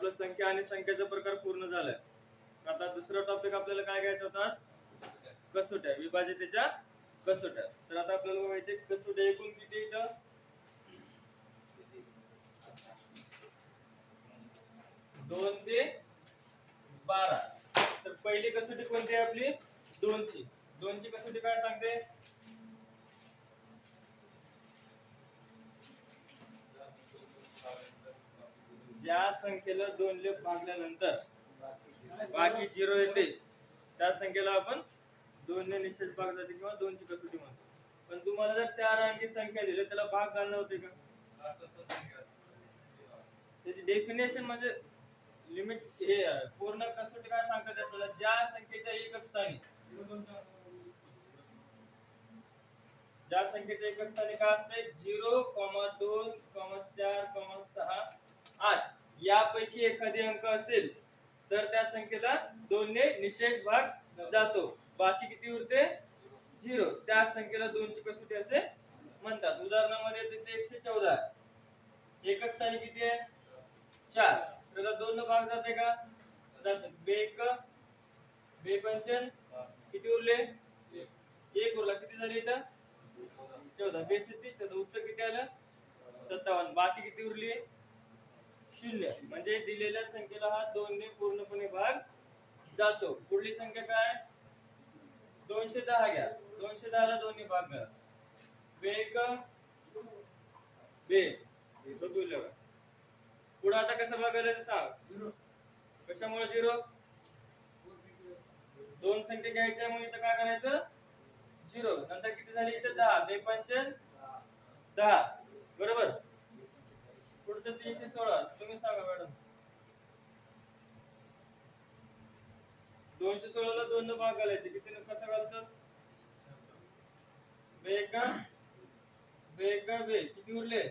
आपलं संख्या आणि संख्याचा प्रकार पूर्ण झालाय. आता दुसरा टॉपिक आपल्याला काय घ्यायचा होता आज? कसोट्या. विभाजितेच्या कसोट्या. तर आता आपल्याला बघायचे कसोट्या एकूण किती इथं दोन ते बारा. तर पहिली कसोटी कोणती आहे आपली? दोनची. दोनची कसोटी काय सांगते? ज्या संख्येला दोन लेप भागल्यानंतर बाकी झिरो येते त्या संख्येला आपण दोन ने निश्चित भाग जाते किंवा दोनची कसोटी म्हणतो. पण तुम्हाला जर चार अंकी संख्या दिली त्याला भाग घालणं होते का? त्याची डेफिनेशन म्हणजे लिमिट हे पूर्ण कसोटी काय सांगतात आपल्याला ज्या संख्येच्या एकक स्थानी. ज्या संख्येच्या एकक स्थानी काय असते झिरो कॉमा दोन कॉमा चार कॉमा सहा आठ. यापैकी एखादी अंक असेल तर त्या संख्येला दोनने निशेष भाग जातो. बाकी किती उरते? झिरो. त्या संख्येला दोनची कसोटी असे म्हणतात. उदाहरणामध्ये तिथे एकशे चौदा एकच स्थानी किती आहे? चार. त्याला दोन भाग जाते का? बेक बे पंचन. किती उरले? एक उरला. किती झाले इथं? चौदा. बेसत्तीस चौदा. उत्तर किती आलं? सत्तावन्न. बाकी किती उरली? शून्य. म्हणजे दिलेल्या संख्येला हा दोन ने पूर्णपणे भाग जातो. पुढली संख्या काय? दोनशे दहा घ्या. दोनशे दहा ला दोन्ही भाग घ्या बे बघूया पुढे आता कसं बघायला ते सांग? कशामुळे झिरो? दोन संख्या घ्यायच्या म्हणून इथं काय करायचं? झिरो. नंतर किती झाली? इथं दहा. बे पंचन दहा. बरोबर? पुढचं तीनशे सोळा तुम्ही सांगा मॅडम. दोनशे सोळाला दोन भाग घालायचे किती कसं घालतात? बेका बेका बे किती उरले?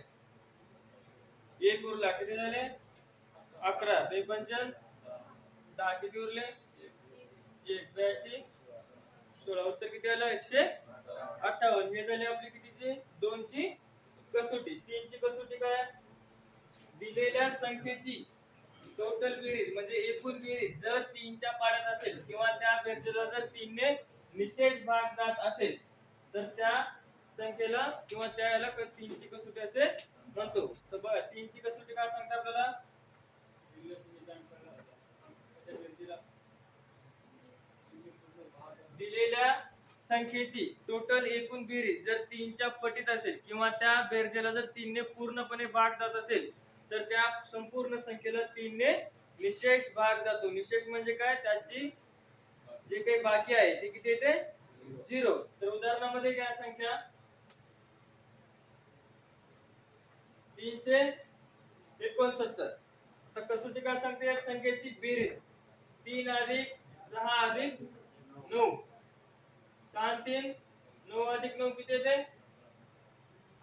एक उरला. किती झाले? अकरा. बे पंचन दहा किती उरले? एक. बॅटी सोळा. उत्तर किती आलं? एकशे अठ्ठावन्न. हे झाले आपली कितीची? दोनची कसोटी. तीनची कसोटी काय? दिलेल्या संख्येची टोटल बेरीज म्हणजे एकूण बेरीज जर तीनच्या पाड्यात असेल किंवा त्या बेरजेला जर तीनने निशेष भाग जात असेल तर त्या संख्येला किंवा त्या याला तीनची कसोटी असे म्हणतो. तर बघा तीनची कसोटी काय सांगते आपल्याला? दिलेल्या संख्येची टोटल एकूण बेरीज जर तीनच्या पटीत असेल किंवा त्या बेरजेला जर तीनने पूर्णपणे भाग जात असेल तर त्या संपूर्ण संख्येला तीनने निशेष भाग जातो. निशेष म्हणजे काय? त्याची जे काही बाकी आहे ते किती येते? झिरो. तर उदाहरणामध्ये काय संख्या. तीनशे एकोणसत्तर. तर कसोटी काय सांगते? या संख्येची बेरीज. तीन अधिक सहा अधिक नऊ. सहा तीन नऊ अधिक नऊ किती येते?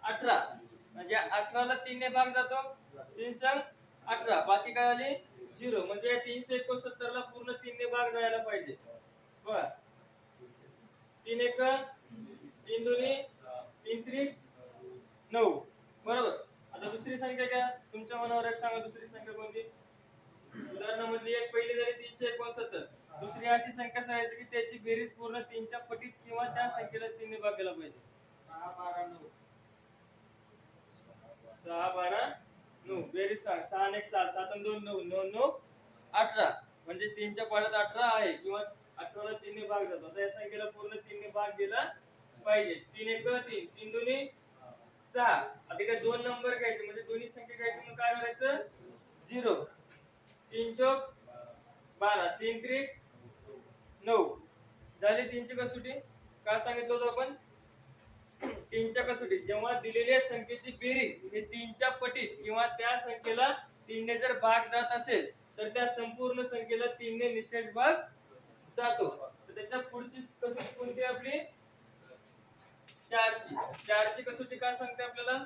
अठरा. म्हणजे अठराला तीनने भाग जातो. तीन सांग अठरा. बाकी काय आले? झिरो. म्हणजे या तीनशे एकोणसत्तर ला पूर्ण तीनने भाग जायला पाहिजे. बर. तीन एक तीन दोन्ही तीन त्रिक नऊ. बरोबर. आता दुसरी संख्या काय तुमच्या मनावर एक सांगा दुसरी संख्या कोणती? उदाहरणामधली एक पहिली झाली तीनशे एकोणसत्तर. दुसरी अशी संख्या सांगायची की त्याची बेरीज पूर्ण तीनच्या पटीत किंवा त्या संख्येला तीनने भाग केला पाहिजे. सहा बारा नऊ. सहा बारा नऊ बेरीज सहा सहा आणि एक सात सात आणि दोन नऊ नऊ नऊ अठरा. म्हणजे तीनच्या पाड्यात अठरा आहे किंवा अठराला तीनने भाग जातो. आता या संख्येला पूर्ण तीनने भाग दिला पाहिजे. तीन एक तीन तीन दोन्ही सहा. आता काय दोन नंबर घ्यायचे. म्हणजे दोन्ही संख्या घ्यायची मग काय करायचं झिरो. तीन चौक बारा. तीन त्रिक नऊ. झाली तीनची कसोटी? काय सांगितलं होतं आपण. तीनच्या कसोटी. जेव्हा दिलेल्या संख्येची बेरीज हे तीनच्या पटीत किंवा त्या संख्येला तीनने जर भाग जात असेल तर त्या संपूर्ण संख्येला तीनने निशेष भाग जातो. तर त्याच्या पुढची कसोटी कोणती आपली? चारची. चारची कसोटी काय सांगते आपल्याला?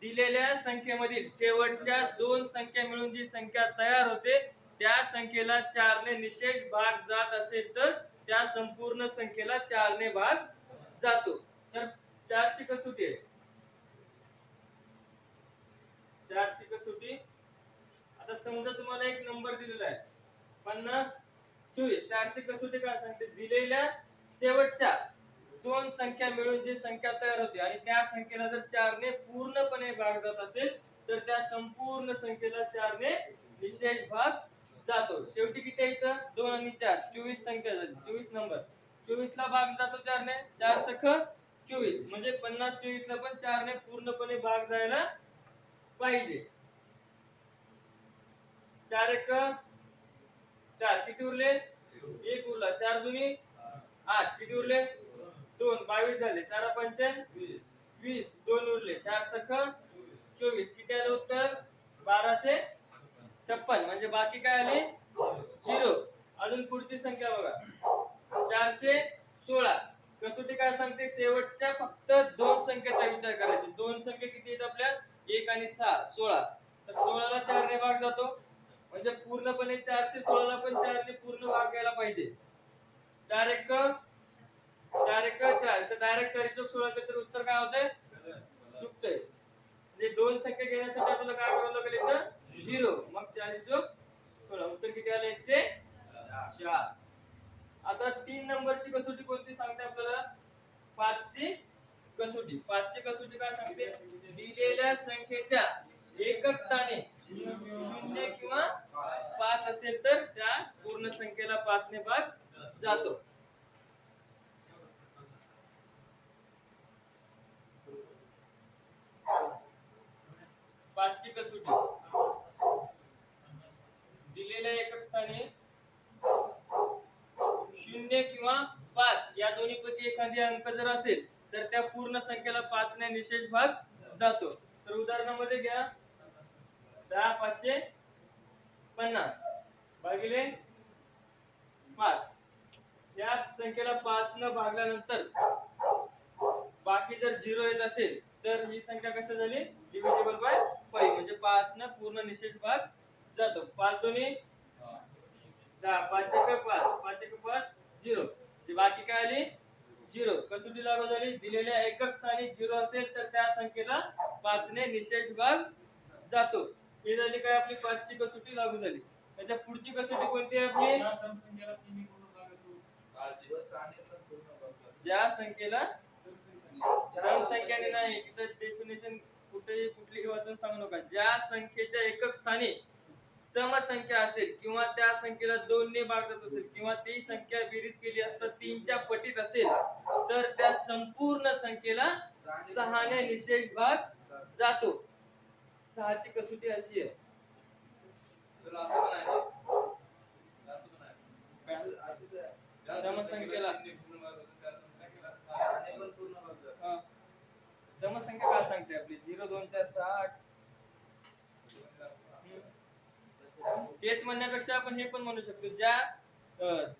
दिलेल्या संख्येमधील शेवटच्या दोन संख्या मिळून जी संख्या तयार होते त्या संख्येला चारने निशेष भाग जात असेल तर त्या संपूर्ण संख्येला चारने भाग जातो. तर चारची कसोटी आहे? कसोटी. आता समजा तुम्हाला एक नंबर दिलेला आहे. पन्नास चोवीस. चारची कसोटी काय सांगते? दिलेल्या शेवटच्या दोन संख्या मिळून जी संख्या तयार होते आणि त्या संख्येला जर चारने पूर्णपणे भाग जात असेल तर त्या संपूर्ण संख्येला चारने विशेष भाग जातो. शेवटी किती आहे इथं? दोन आणि चार. चोवीस संख्या झाली. चोवीस नंबर. चोवीस ला भाग जातो चारने. चार सख चोवीस. म्हणजे पन्नास चोवीस ला पण चारने पूर्णपणे भाग जायला पाहिजे. चार एक चार. किती उरले? एक उरला. चार दोन्ही आठ. किती उरले? दोन. बावीस झाले. चार पंचन वीस. दोन उरले. चार सख चोवीस. किती आलं उत्तर? बाराशे छप्पन म्हणजे बाकी काय आले? झिरो. अजून पुढची संख्या बघा. चारशे सोळा. कसोटी काय सांगते? शेवटच्या फक्त दोन संख्येचा विचार करायचा. दोन संख्या किती आहेत आपल्या? एक आणि सहा. सोळा. तर सोळाला चारने भाग जातो. म्हणजे पूर्णपणे चारशे सोळाला पण चारने पूर्ण भाग घ्यायला पाहिजे. चार एक चार एक चार. तर डायरेक्ट चारी चौक सोळा केलं तर उत्तर काय होतंय? चुकतंय. म्हणजे दोन संख्या घेण्यासाठी आपल्याला काय करावं लागेल इथं? झिरो मग चारी चौक सोळा. उत्तर किती आलं? एकशे चार. आता तीन नंबरची कसोटी कोणती सांगते आपल्याला? पाचची कसोटी. पाचची कसोटी काय सांगते? दिलेल्या संख्येच्या एकक स्थानी शून्य किंवा पाच असेल तर त्या पूर्ण संख्येला पाचने भाग जातो. पाचची कसोटी. दिलेल्या एकक स्थानी शून्य किंवा पाच या दोन्ही पैकी एखादी अंक जर असेल तर त्या पूर्ण संख्येला पाच ने निशेष भाग जातो. तर उदाहरणामध्ये घ्या. दहा पाचशे पन्नास भागिले पाच. या संख्येला पाच न भागल्यानंतर बाकी जर झिरो येत असेल तर ही संख्या कशी झाली? डिव्हिजिबल बाय फाईव्ह म्हणजे पाच न पूर्ण निशेष भाग जातो. पाच दोन्ही दहा पाच एक पाच पाच एक पाच झिरो. जी बाकी काय आली? झिरो. कसोटी लागू झाली. दिलेल्या एकक स्थानी झिरो असेल तर त्या संख्येला पाचने निशेष भाग जातो. ही झाली काय आपली पाचची कसोटी लागू झाली. त्याच्या पुढची कसोटी कोणती आहे आपली? ज्या संख्येला संख्याने नाही. तिथं डेफिनेशन कुठे कुठली वाचून सांगू नका. ज्या संख्येच्या एकक स्थानी समसंख्या असेल किंवा त्या संख्येला दोन ने भाग जात असेल किंवा ती संख्या बेरीज केली असता तीनच्या पटीत असेल तर त्या संपूर्ण संख्येला सहाने निशेष भाग जातो. सहाची कसोटी अशी आहे. समसंख्येला. समसंख्या काय सांगते आपली? झिरो दोन चार सहा आठ तेच म्हणण्यापेक्षा आपण हे पण म्हणू शकतो ज्या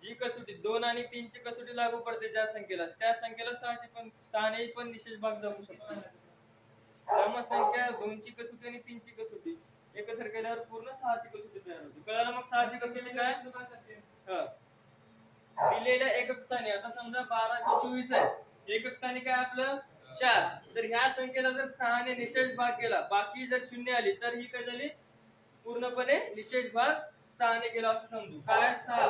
जी कसोटी दोन आणि तीनची कसोटी लागू पडते ज्या संख्येला त्या संख्येला सहाची पण सहाने पण विशेष भाग जाऊ शकतो. समसंख्या दोनची कसोटी आणि तीनची कसोटी एकत्र केल्यावर पूर्ण सहाची कसोटी तयार होते. कळालं मग सहाची कसोटी काय? हा. दिलेल्या एकक स्थानी आता समजा बाराशे चोवीस आहे एकक स्थानी काय आपलं? चार. तर ह्या संख्येला जर सहाने निशेष भाग केला बाकी जर शून्य आली तर ही काय झाली? पूर्णपणे निशेष भाग सहाने केला असं समजू. काय? सहा.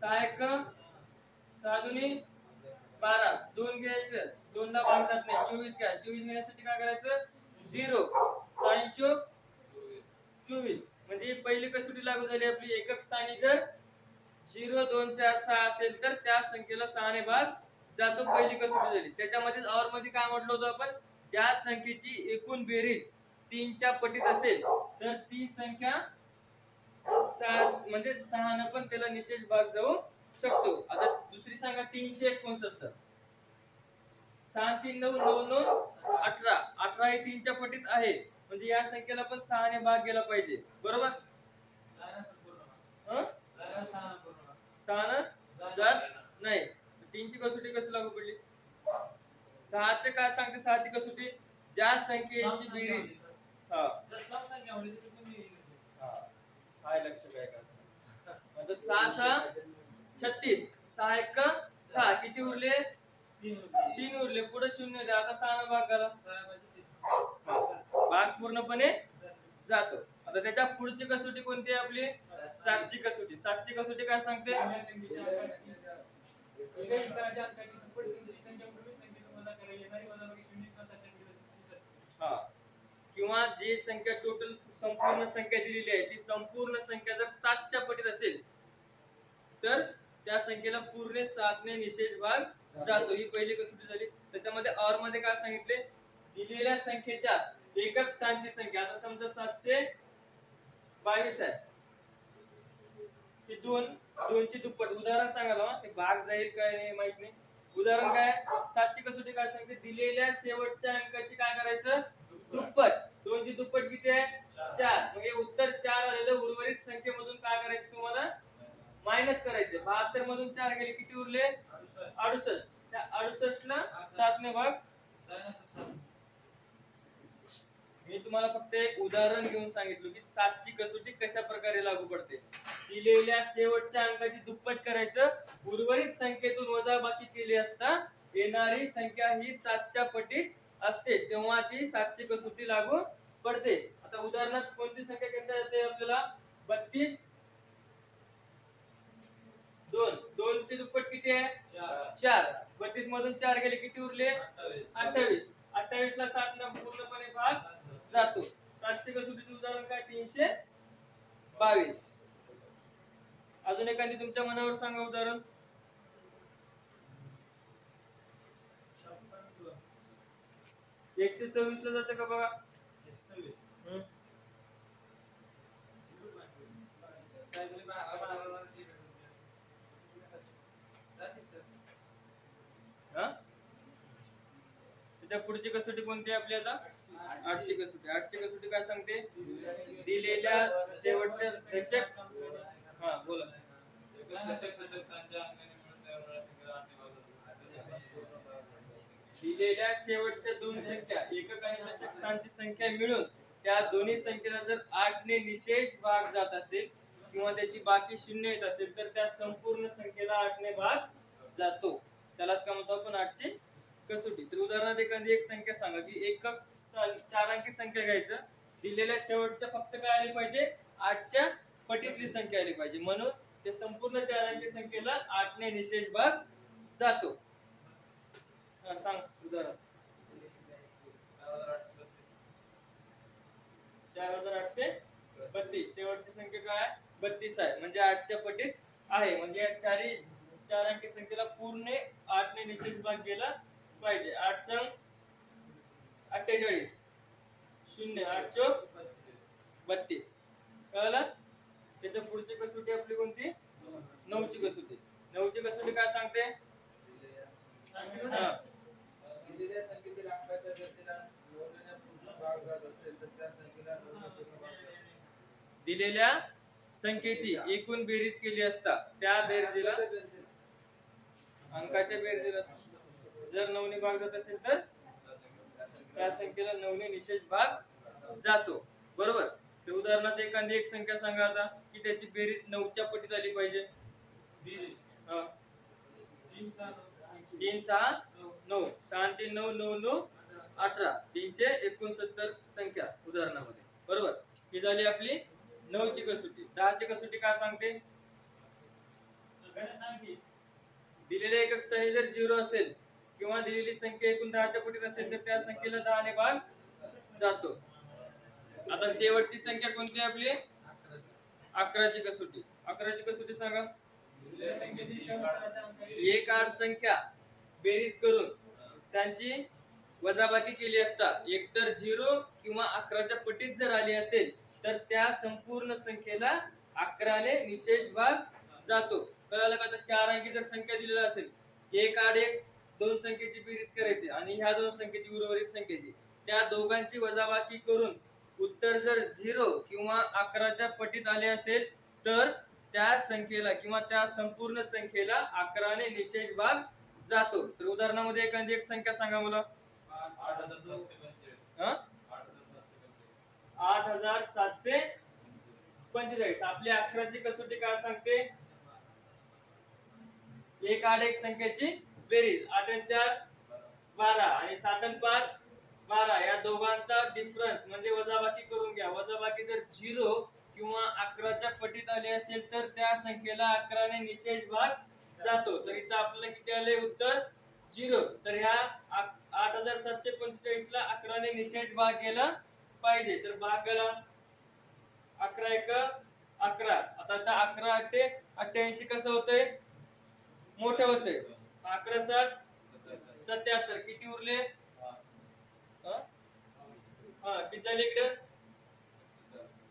सहा एक सहा दोन्ही बारा. दोन घ्यायचं. दोनला भाग जात नाही. चोवीस घ्या. चोवीस घेण्यासाठी काय करायचं? झिरो. साई चोक. चोवीस. म्हणजे पहिली कसोटी लागू झाली आपली एकक स्थानी जर झिरो दोन चार सहा असेल तर त्या संख्येला सहाने भाग जातो पहिली कसोटी झाली. त्याच्यामध्येच औरमध्ये काय म्हटलं होतं आपण? ज्या संख्येची एकूण बेरीज तीनच्या पटीत असेल तर ती संख्या सात म्हणजे सहानं पण त्याला निशेष भाग जाऊ शकतो. आता दुसरी सांगा तीनशे एकोणसत्तर. सहा तीन नऊ नऊ नऊ अठरा. अठरा हे तीनच्या पटीत आहे. म्हणजे या संख्येला पण सहाने भाग गेला पाहिजे. बरोबर? सहा सहानं जात नाही. तीनची कसोटी कशी लागू पडली? सहाचे काय सांगते? सहाची कसोटी? ज्या संख्येची बेरीज. हा. लक्ष काय सहा सहा छत्तीस. सहा एक सहा. किती उरले? तीन उरले. पुढे शून्य द्या. आता सहा भाग झाला भाग पूर्णपणे जातो. आता त्याच्या पुढची कसोटी कोणती आहे आपली? सातची कसोटी. सातची कसोटी काय सांगते पहिल्या संख्येच्या अंकाची पहिल्या विस्ताराच्या अंकाची दुप्पट किंमतीची संख्या पूर्वी संख्येतून वजा करा येणारी वजाबाकी शून्य किंवा सातच्या पुढे सातची. हा किंवा जी संख्या टोटल संपूर्ण संख्या दिलेली आहे ती संपूर्ण संख्या जर सातच्या पटीत असेल तर त्या संख्येला पूर्ण सातने निशेष भाग जातो. ही पहिली कसोटी झाली. त्याच्यामध्ये औरमध्ये काय सांगितले? दिलेल्या संख्येच्या एकक स्थानची संख्या. आता समजा सातशे बावीस आहे. ही दोन दोनची दुप्पट. उदाहरण सांगायला भाग जाईल काय नाही माहीत नाही. उदाहरण काय? सातची कसोटी काय सांगते? दिलेल्या शेवटच्या अंकाची काय करायचं? दुप्पट. दोनची दुप्पट किती आहे? चार. मग हे उत्तर चार आलेलं उर्वरित संख्येमधून काय करायचं तुम्हाला? मायनस करायचे. बहात्तर मधून चार गेले किती उरले? अडुसष्ट. त्या अडुसष्ट ला सातने भाग. मी तुम्हाला फक्त एक उदाहरण घेऊन सांगितलं की सातची कसोटी कशा प्रकारे लागू पडते. दिलेल्या शेवटच्या अंकाची दुप्पट करायचं. उर्वरित संख्येतून वजाबाकी केली असता येणारी संख्या ही सातच्या पटीत असते तेव्हा ती सातची कसोटी लागू पडते. आता उदाहरणार्थ कोणती संख्या घेता येते आपल्याला? बत्तीस. दोन. दोन ची दुप्पट किती आहे? चार. बत्तीस मधून चार गेले किती उरले? अठ्ठावीस. अठ्ठावीस. ला सात न पूर्णपणे भाग जातो. सातशे कसोटीचे उदाहरण काय? तीनशे बावीस. अजून एखादी तुमच्या मनावर सांगा उदाहरण. एकशे सव्वीस ला जाते का बघा? हा? त्याच्या पुढची कसोटी कोणती आहे आपली आता? आठची कसोटी. आठची कसोटी काय सांगते? दिलेल्या शेवटच्या दशक हा बोला. दिलेल्या शेवटच्या दोन संख्या एकक आणि दशक स्थानची संख्या मिळून त्या दोन्ही संख्येला जर आठ ने निशेष भाग जात असेल किंवा त्याची बाकी शून्य येत असेल तर त्या संपूर्ण संख्येला आठ ने भाग जातो. त्यालाच काय म्हणतो आपण? आठचे कसोटी. तर उदाहरणार्थ एखादी एक संख्या सांगा की एकक स्थान- चार अंकी संख्या घ्यायचं. दिलेल्या शेवटच्या फक्त काय आली पाहिजे? आठच्या पटीतली संख्या आली पाहिजे. म्हणून ते संपूर्ण चार अंकी संख्येला आठ ने निशेष भाग जातो. सांग. उदाहरण. चार हजार आठशे बत्तीस. शेवटची संख्या काय? बत्तीस आहे. म्हणजे आठच्या पटीत आहे. म्हणजे या चारी चार अंकी संख्येला पूर्ण आठने निशेष भाग गेला पाहिजे. आठ संग अठ्ठेचाळीस. शून्य आठ चौक बत्तीस. कळलं? त्याच्या पुढची कसोटी आपली कोणती? नऊची कसोटी. नऊची कसोटी काय सांगते? हा. दिलेल्या संख्येतील अंकाच्या व्यक्तीला जोडलेल्या पूर्ण भाग जात असेल तर त्या संख्येला नऊ कसा भाग जातो? दिलेल्या संख्येची एकूण बेरीज केली असता त्या बेरजेला अंकाच्या बेरजेला. जर नवने भाग जात असेल तर त्या संख्येला नवने निशेष भाग जातो बरोबर ते उदाहरणार्थ एखादी एक संख्या सांगा आता की त्याची बेरीज नऊच्या पटीत आली पाहिजे. तीन सहा नऊ सहा आणि नऊ नऊ नऊ अठरा तीनशे एकोणसत्तर संख्या उदाहरणामध्ये. बरोबर? ही झाली आपली नऊची कसोटी. दहाची कसोटी काय सांगते? दिलेल्या एकक स्थानी जर झिरो असेल किंवा दिलेली संख्या एकूण दहाच्या पटीत असेल तर त्या संख्येला दहाने भाग जातो. आता शेवटची संख्या कोणती आहे आपली? अकराची कसोटी. अकराची कसोटी सांगा. एक आठ संख्या. बेरीज करून त्यांची वजाबाकी केली असता एकतर झिरो किंवा अकराच्या पटीत जर आली असेल तर त्या संपूर्ण संख्येला अकराने निशेष भाग जातो. कळालं का? आता चार अंकी जर संख्या दिलेला असेल एक आड एक दोन संख्येची बेरीज करायची आणि ह्या दोन संख्येची उर्वरित संख्येची. त्या दोघांची वजाबाकी करून उत्तर जर झिरो किंवा अकराच्या पटीत आले असेल तर त्या संख्येला किंवा त्या संपूर्ण संख्येला अकराने निशेष भाग जातो. तर उदाहरणामध्ये एखादी एक संख्या सांगा मला. आठ हजार सातशे पंचेचाळीस. आपली अकराची कसोटी काय सांगते? एक आठ एक संख्येची बेरीज. आठ चार बारा. आणि सात पाच बारा. या दोघांचा डिफरन्स म्हणजे वजाबाकी करून घ्या. वजाबाकी जर झिरो किंवा अकराच्या पटीत आली असेल तर त्या संख्येला अकराने निशेष भाग जातो. तर इथं आपल्याला किती आले उत्तर? झिरो. तर ह्या आठ हजार सातशे पंचेचाळीस ला अकराने निशेष भाग गेला पाहिजे. तर भाग गेला अकरा एक अकरा. आता आता अकरा अठ्ठे अठ्ठ्याऐंशी कसं होतंय? मोठं होतंय. अकरा सात सत्याहत्तर. किती उरले? हा? किती झाले इकडे?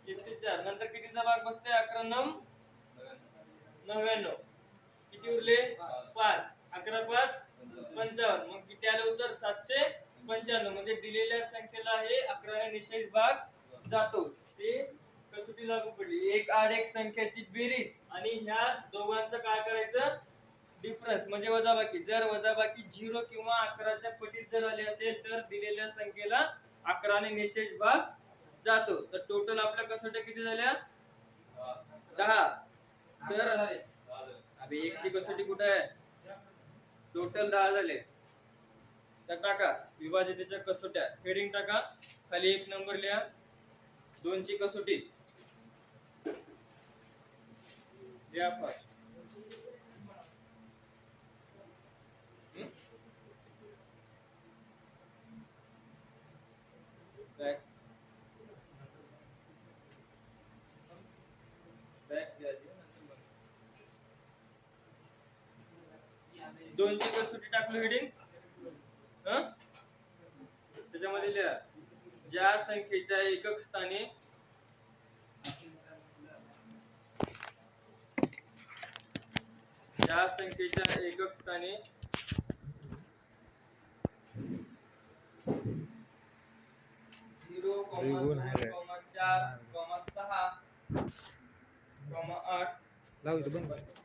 एकशे चार. नंतर कितीचा भाग बसतोय? अकरा नऊ. नव्याण्णव. किती उरले? पाच. अकरा पाच पंचावन्न. मग किती आलं उत्तर? सातशे पंच्याण्णव म्हणजे दिलेल्या संख्येला हे अकराने निशेष भाग जातो. ते कसोटी लागू पडली. एक आड एक संख्याची बेरीज. आणि ह्या दोघांचं काय करायचं? डिफरन्स म्हणजे वजाबाकी. जर वजाबाकी झिरो किंवा अकराच्या पटीत जर आली असेल तर दिलेल्या संख्येला अकराने निशेष भाग जातो. तर टोटल आपल्या कसोट्या किती झाल्या? दहा. तर अबे एकची कसोटी कुठे आहे? टोटल दहा झाले. तर टाका. विभाजितेच्या कसोट्या. हेडिंग टाका. खाली एक नंबर लिहा. दोनची कसोटी. लिहा फास्ट दोनची कसोटी टाकलं हेडिंग त्याच्यामध्ये लिहा ज्या संख्येच्या एकक स्थानी ज्या संख्येच्या एकक स्थानी झिरो. कॉमा चार कॉमा सहा कॉमा आठ लाव बंद कर.